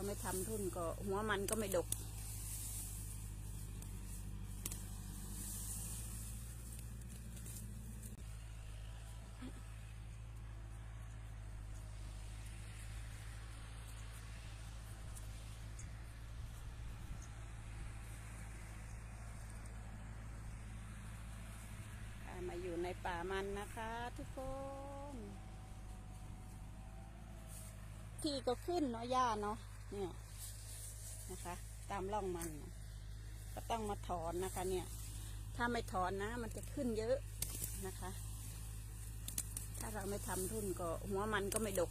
าไม่ทำรุ่นก็หัวมันก็ไม่ดก มาอยู่ในป่ามันนะคะทุกคนที่ก็ขึ้นเนาะหญ้าเนาะ เนี่ยนะคะ ตามร่องมัน ก็ต้องมาถอนนะคะ เนี่ย ถ้าไม่ถอนนะ มันจะขึ้นเยอะนะคะ ถ้าเราไม่ทำรุ่นก็หัวมันก็ไม่ดก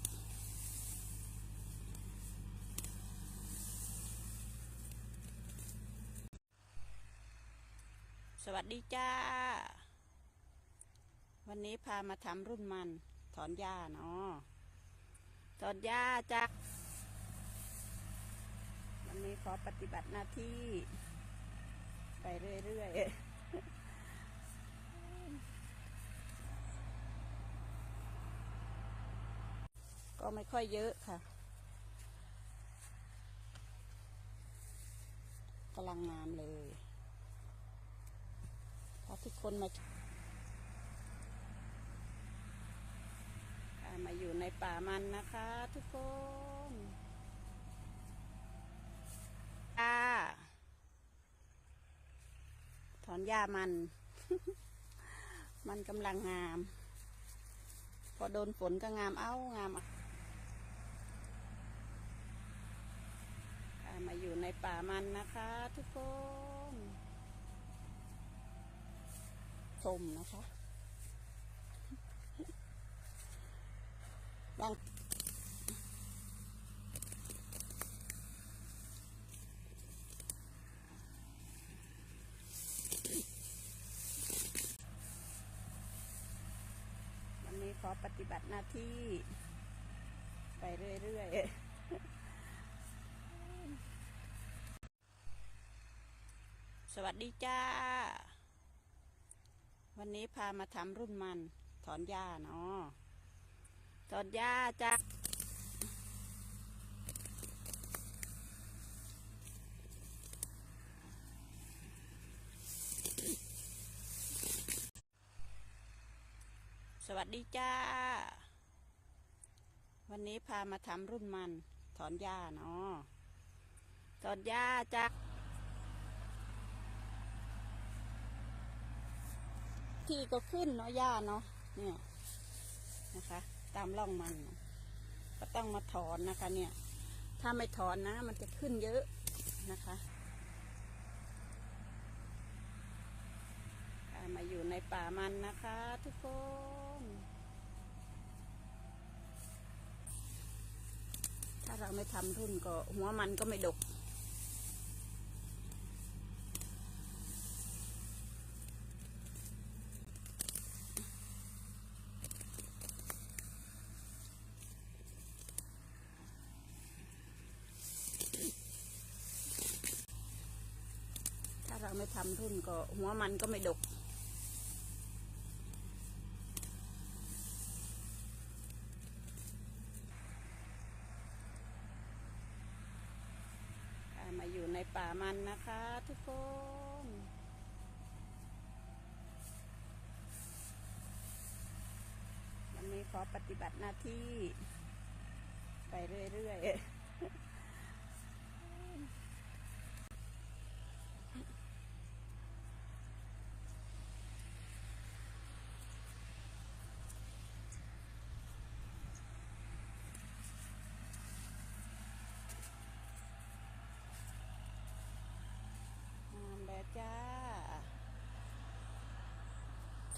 สวัสดีจ้า วันนี้พามาทำรุ่นมัน ถอนหญ้าเนาะถอนหญ้าจ้า ขอปฏิบัติหน้าที่ ไปเรื่อยๆก็ไม่ค่อยเยอะค่ะกำลังงามเลยพอทุกคนมาอามาอยู่ในป่ามันนะคะทุกคนอ่าถ อนหญ้ามัน มันกำลังงาม พอโดนฝนก็งามเอ้างามอะมาอยู่ในป่ามันนะคะ ทุกคนชมนะคะบางวันนี้ขอ ปฏิบัติหน้าที่ ไปเรื่อยๆ สวัสดีจ้า วันนี้พามาทำรุ่นมัน ถอนหญ้าเนาะถอนหญ้าจ้า วัสดีจ้า วันนี้พามาทำรุ่นมัน ถอนหญ้าเนาะถอนหญ้าจ้ะที่ก็ขึ้นเนาะหญ้าเนาะเนี่ยนะคะ ตามร่องมัน ก็ต้องมาถอนนะคะ เนี่ย ถ้าไม่ถอนนะ มันจะขึ้นเยอะนะคะมาอยู่ในป่ามันนะคะทุกคน ถ้า เราไม่ทำรุ่นก็หัวมันก็ไม่ดก ถ้าเราไม่ทำรุ่นก็หัวมันก็ไม่ดก อ่ามาอยู่ในป่า มันนะคะทุกคน วันนี้ขอปฏิบัติหน้าที่ ไปเรื่อยๆ งามแล้วจ้า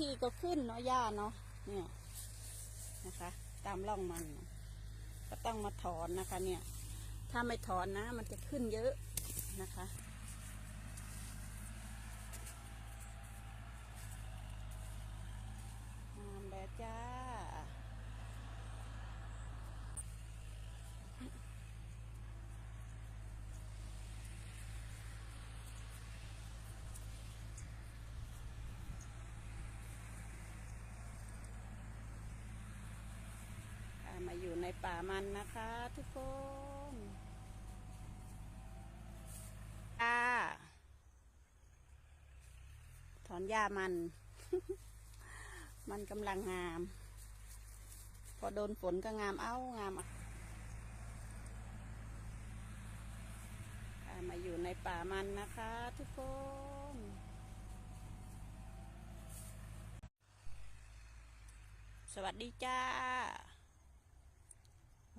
ทีก็ขึ้นเนาะหญ้าเนาะเนี่ยนะคะ ตามร่องมัน ก็ต้องมาถอนนะคะ เนี่ย ถ้าไม่ถอนนะ มันจะขึ้นเยอะนะคะ ป่ามันนะคะ ทุกคนหญ้าถอนหญ้ามัน มันกำลังงาม พอโดนฝนก็งามเอ้างามมาอยู่ในป่ามันนะคะ ทุกคนสวัสดีจ้า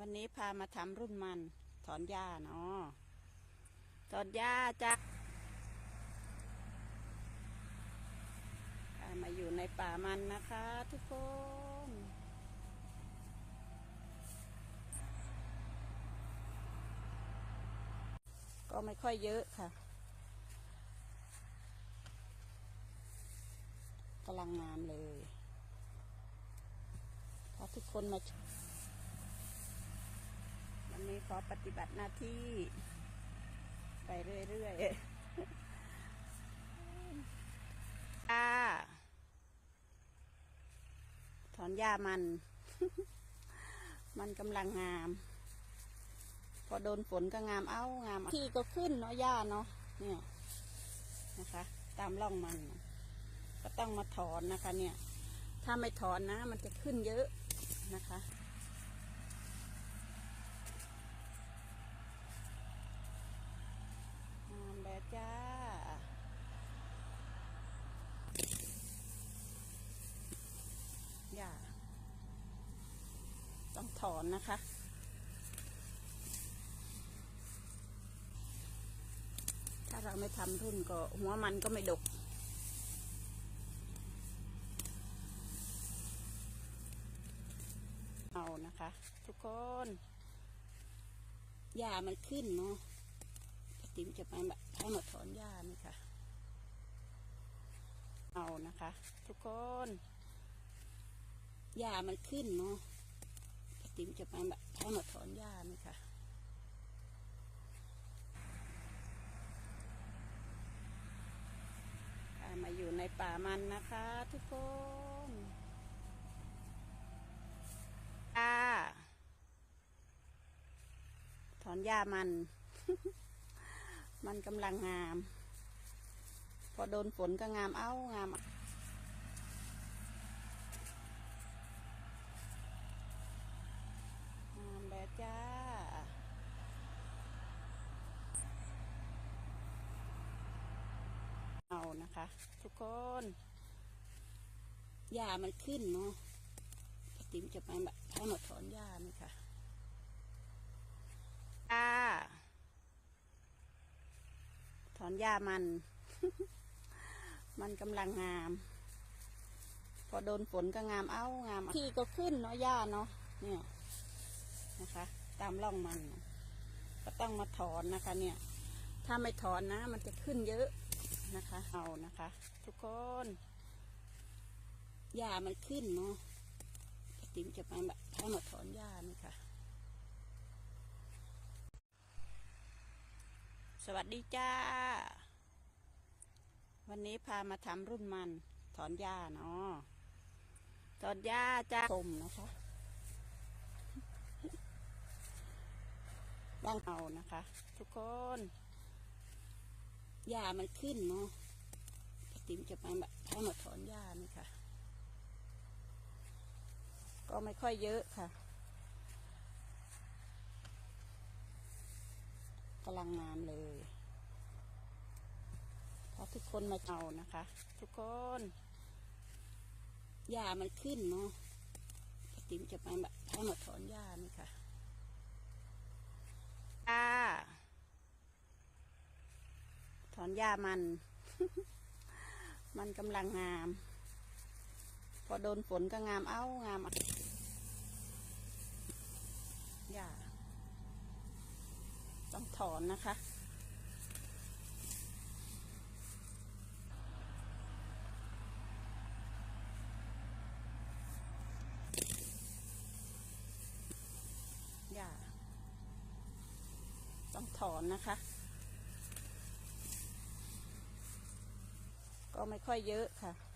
วันนี้พามาทำรุ่นมัน ถอนหญ้าเนาะถอนหญ้าจ้าพามาอยู่ในป่ามันนะคะทุกคน ก็ไม่ค่อยเยอะค่ะกำลังงามเลยพาทุกคนมา วันนี้ขอปฏิบัติหน้าที่ ไปเรื่อยๆจ้าถอนหญ้ามัน มันกำลังงาม พอโดนฝนก็งามเอ้างามที่ก็ขึ้นเนาะหญ้าเนาะเนี่ยนะคะ ตามร่องมัน ก็ต้องมาถอนนะคะ เนี่ย ถ้าไม่ถอนนะ มันจะขึ้นเยอะนะคะงามแล้วจ้า อย่า ต้อง ถอนนะคะ ถ้าเราไม่ทำรุ่นก็หัวมันก็ไม่ดกเอานะคะ ทุกคนหญ้ามันขึ้นเนาะติ๋มจะไปแบบให้มาถอนหญ้านี่ค่ะ เอานะคะ ทุกคนหญ้ามันขึ้นเนาะ ติ๋มจะไปแบบให้มาถอนหญ้านี่ค่ะ มาอยู่ในป่ามันนะคะทุกคนจ้าถอนหญ้ามัน มันกำลังงาม พอโดนฝนก็งามเอ้างามอะงามแล้วจ้า เอา นะคะ ทุกคนหญ้ามันขึ้นเนาะติ๋มจะไปแบบให้มาถอนหญ้านี่ค่ะจ้าถอนหญ้ามัน มันกำลังงาม พอโดนฝนก็งามเอ้างามที่ก็ขึ้นเนาะหญ้าเนาะเนี่ยนะคะ ตามร่องมัน ก็ต้องมาถอนนะคะ เนี่ย ถ้าไม่ถอนนะ มันจะขึ้นเยอะ นะคะเอานะคะ ทุกคนหญ้ามันขึ้นเนาะป้าติ๋มจะไปแบบให้มาถอนหญ้านี่ค่ะ สวัสดีจ้า วันนี้พามาทำรุ่นมัน ถอนหญ้าเนาะถอนหญ้าจ้าชมนะคะบ้างเอานะคะ ทุกคน หญ้ามันขึ้นเนาะติ๋มจะไปแบบให้มาถอนหญ้านี่ค่ะ ก็ไม่ค่อยเยอะค่ะกำลังงามเลยพาทุกคนมาเอานะคะ ทุกคนหญ้ามันขึ้นเนาะติ๋มจะไปแบบให้มาถอนหญ้านี่ค่ะจ้า ถ อนหญ้ามัน มันกำลังงาม พอโดนฝนก็งามเอ้างามอะหญ้าต้องถอนนะคะหญ้าต้องถอนนะคะ ไม่ค่อยเยอะค่ะ